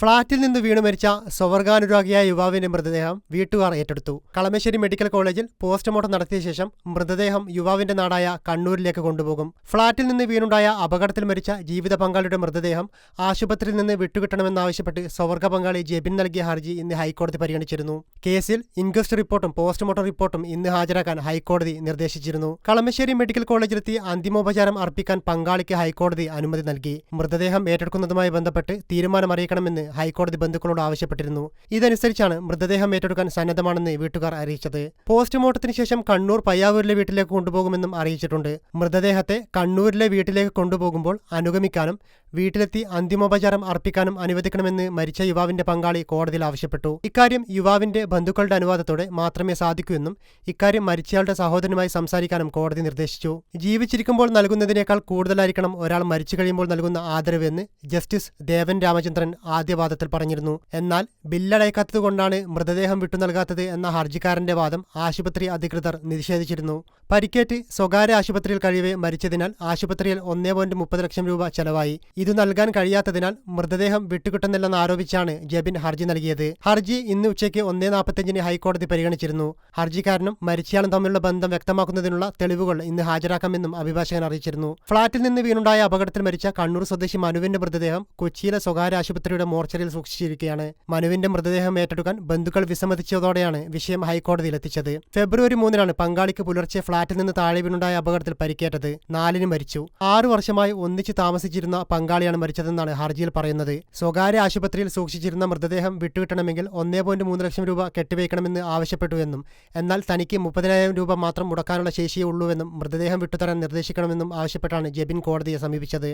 ഫ്ളാറ്റിൽ നിന്ന് വീണു മരിച്ച സ്വവർഗാനുരാഗിയായ യുവാവിന്റെ മൃതദേഹം വീട്ടുകാർ ഏറ്റെടുത്തു. കളമശ്ശേരി മെഡിക്കൽ കോളേജിൽ പോസ്റ്റ്മോർട്ടം നടത്തിയ ശേഷം മൃതദേഹം യുവാവിന്റെ നാടായ കണ്ണൂരിലേക്ക് കൊണ്ടുപോകും. ഫ്ളാറ്റിൽ നിന്ന് വീണുണ്ടായ അപകടത്തിൽ മരിച്ച ജീവിത പങ്കാളിയുടെ മൃതദേഹം ആശുപത്രിയിൽ നിന്ന് വിട്ടുകിട്ടണമെന്നാവശ്യപ്പെട്ട് സ്വവർഗ പങ്കാളി ജെബിൻ നൽകിയ ഹർജി ഇന്ന് ഹൈക്കോടതി പരിഗണിച്ചിരുന്നു. കേസിൽ ഇൻക്വസ്റ്റ് റിപ്പോർട്ടും പോസ്റ്റ്മോർട്ടം റിപ്പോർട്ടും ഇന്ന് ഹാജരാക്കാൻ ഹൈക്കോടതി നിർദ്ദേശിച്ചിരുന്നു. കളമശ്ശേരി മെഡിക്കൽ കോളേജിലെത്തി അന്തിമോപചാരം അർപ്പിക്കാൻ പങ്കാളിക്ക് ഹൈക്കോടതി അനുമതി നൽകി. മൃതദേഹം ഏറ്റെടുക്കുന്നതുമായി ബന്ധപ്പെട്ട് തീരുമാനം അറിയിക്കണമെന്ന് ഹൈക്കോടതി ബന്ധുക്കളോട് ആവശ്യപ്പെട്ടിരുന്നു. ഇതനുസരിച്ചാണ് മൃതദേഹം ഏറ്റെടുക്കാൻ സന്നദ്ധമാണെന്ന് വീട്ടുകാർ അറിയിച്ചത്. പോസ്റ്റ്മോർട്ടത്തിന് ശേഷം കണ്ണൂർ പയ്യാവൂരിലെ വീട്ടിലേക്ക് കൊണ്ടുപോകുമെന്നും അറിയിച്ചിട്ടുണ്ട്. മൃതദേഹത്തെ കണ്ണൂരിലെ വീട്ടിലേക്ക് കൊണ്ടുപോകുമ്പോൾ അനുഗമിക്കാനും വീട്ടിലെത്തി അന്തിമോപചാരം അർപ്പിക്കാനും അനുവദിക്കണമെന്ന് മരിച്ച യുവാവിന്റെ പങ്കാളി കോടതിയിൽ ആവശ്യപ്പെട്ടു. ഇക്കാര്യം യുവാവിന്റെ ബന്ധുക്കളുടെ അനുവാദത്തോടെ മാത്രമേ സാധിക്കൂ എന്നും ഇക്കാര്യം മരിച്ചയാളുടെ സഹോദരനുമായി സംസാരിക്കാനും കോടതി നിർദ്ദേശിച്ചു. ജീവിച്ചിരിക്കുമ്പോൾ നൽകുന്നതിനേക്കാൾ കൂടുതലായിരിക്കണം ഒരാൾ മരിച്ചു കഴിയുമ്പോൾ നൽകുന്ന ആദരവ് എന്ന് ജസ്റ്റിസ് ദേവൻ രാമചന്ദ്രൻ ആദ്യവാദത്തിൽ പറഞ്ഞിരുന്നു. എന്നാൽ ബില്ലടയ്ക്കാത്തതുകൊണ്ടാണ് മൃതദേഹം വിട്ടു നൽകാത്തത് എന്ന ഹർജിക്കാരന്റെ വാദം ആശുപത്രി അധികൃതർ നിഷേധിച്ചിരുന്നു. പരിക്കേറ്റ് സ്വകാര്യ ആശുപത്രിയിൽ കഴിയവെ മരിച്ചതിനാൽ ആശുപത്രിയിൽ ഒന്നേ ലക്ഷം രൂപ ചെലവായി. ഇത് നൽകാൻ കഴിയാത്തതിനാൽ മൃതദേഹം വിട്ടുകിട്ടുന്നില്ലെന്ന് ആരോപിച്ചാണ് ജബിൻ ഹർജി നൽകിയത്. ഹർജി ഇന്ന് ഉച്ചയ്ക്ക് ഒന്നേ നാൽപ്പത്തിയഞ്ചിന് ഹൈക്കോടതി പരിഗണിച്ചിരുന്നു. ഹർജിക്കാരനും മരിച്ചയാളും തമ്മിലുള്ള ബന്ധം വ്യക്തമാക്കുന്നതിനുള്ള തെളിവുകൾ ഇന്ന് ഹാജരാക്കാമെന്നും അഭിഭാഷകൻ അറിയിച്ചിരുന്നു. ഫ്ളാറ്റിൽ നിന്ന് വീണുണ്ടായ അപകടത്തിൽ മരിച്ച കണ്ണൂർ സ്വദേശി മനുവിന്റെ മൃതദേഹം കൊച്ചിയിലെ സ്വകാര്യ ആശുപത്രിയുടെ മോർച്ചറിയിൽ സൂക്ഷിച്ചിരിക്കുകയാണ്. മനുവിന്റെ മൃതദേഹം ഏറ്റെടുക്കാൻ ബന്ധുക്കൾ വിസമ്മതിച്ചതോടെയാണ് വിഷയം ഹൈക്കോടതിയിൽ എത്തിച്ചത്. ഫെബ്രുവരി മൂന്നിനാണ് പങ്കാളിക്ക് പുലർച്ചെ ഫ്ളാറ്റിൽ നിന്ന് താഴെ വീണുണ്ടായ അപകടത്തിൽ പരിക്കേറ്റത്. നാലിന് മരിച്ചു. ആറു വർഷമായി ഒന്നിച്ച് താമസിച്ചിരുന്ന പങ്കാളിയാണ് മരിച്ചതെന്നാണ് ഹർജിയിൽ പറയുന്നത്. സ്വകാര്യ ആശുപത്രിയിൽ സൂക്ഷിച്ചിരുന്ന മൃതദേഹം വിട്ടുകിട്ടണമെങ്കിൽ ഒന്നേ പോയിന്റ് മൂന്ന് ലക്ഷം രൂപ കെട്ടിവയ്ക്കണമെന്ന് ആവശ്യപ്പെട്ടുവെന്നും എന്നാൽ തനിക്ക് മുപ്പതിനായിരം രൂപ മാത്രം മുടക്കാനുള്ള ശേഷിയേ ഉള്ളൂവെന്നും മൃതദേഹം വിട്ടുതരാൻ നിർദ്ദേശിക്കണമെന്നും ആവശ്യപ്പെട്ടാണ് ജെബിൻ കോടതിയെ സമീപിച്ചത്.